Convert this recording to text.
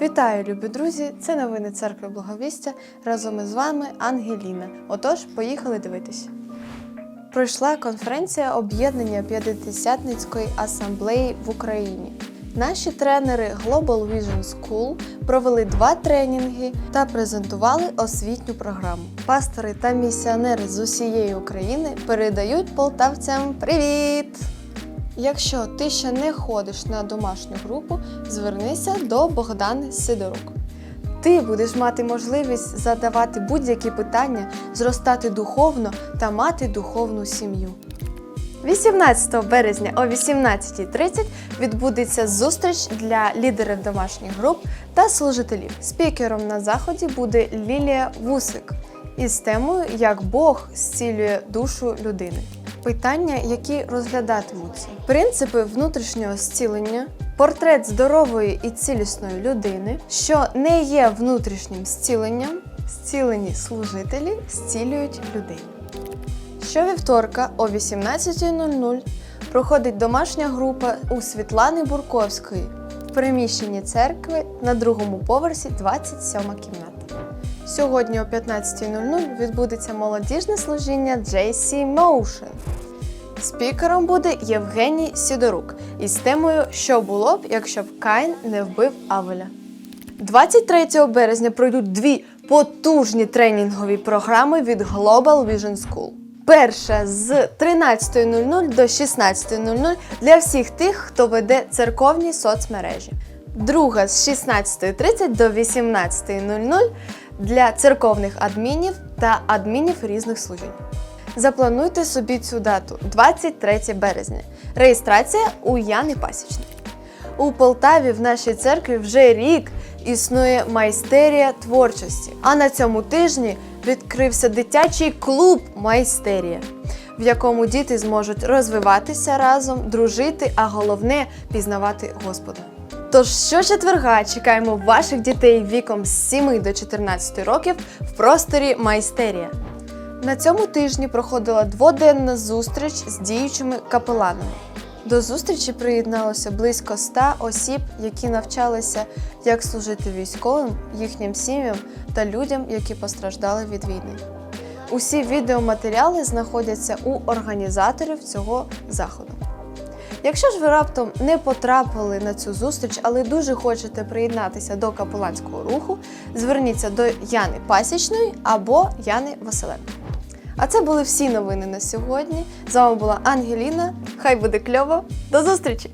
Вітаю, любі друзі! Це новини церкви Благовістя. Разом із вами Ангеліна. Отож, поїхали дивитись. Пройшла конференція об'єднання П'ятидесятницької асамблеї в Україні. Наші тренери Global Vision School провели два тренінги та презентували освітню програму. Пастори та місіонери з усієї України передають полтавцям привіт! Якщо ти ще не ходиш на домашню групу, звернися до Богдани Сидорук. Ти будеш мати можливість задавати будь-які питання, зростати духовно та мати духовну сім'ю. 18 березня о 18.30 відбудеться зустріч для лідерів домашніх груп та служителів. Спікером на заході буде Лілія Вусик із темою Як Бог зцілює душу людини. Питання, які розглядатимуться: принципи внутрішнього зцілення, портрет здорової і цілісної людини, що не є внутрішнім зціленням, зцілені служителі зцілюють людей. Щовівторка о 18.00 проходить домашня група у Світлани Бурковської в приміщенні церкви на другому поверсі 27 кімната. Сьогодні о 15.00 відбудеться молодіжне служіння JC Motion. Спікером буде Євгеній Сідорук із темою Що було б, якщо б Каїн не вбив Авеля. 23 березня пройдуть дві потужні тренінгові програми від Global Vision School. Перша з 13.00 до 16.00 для всіх тих, хто веде церковні соцмережі. Друга з 16.30 до 18.00 для церковних адмінів та адмінів різних служінь. Заплануйте собі цю дату 23 березня. Реєстрація у Яни Пасічник. У Полтаві в нашій церкві вже рік існує майстерія творчості. А на цьому тижні відкрився дитячий клуб Майстерія, в якому діти зможуть розвиватися разом, дружити, а головне пізнавати Господа. Тож щочетверга чекаємо ваших дітей віком з 7 до 14 років в просторі Майстерія. На цьому тижні проходила дводенна зустріч з діючими капеланами. До зустрічі приєдналося близько 100 осіб, які навчалися, як служити військовим, їхнім сім'ям та людям, які постраждали від війни. Усі відеоматеріали знаходяться у організаторів цього заходу. Якщо ж ви раптом не потрапили на цю зустріч, але дуже хочете приєднатися до капеланського руху, зверніться до Яни Пасічної або Яни Василенко. А це були всі новини на сьогодні. З вами була Ангеліна. Хай буде кльово. До зустрічі!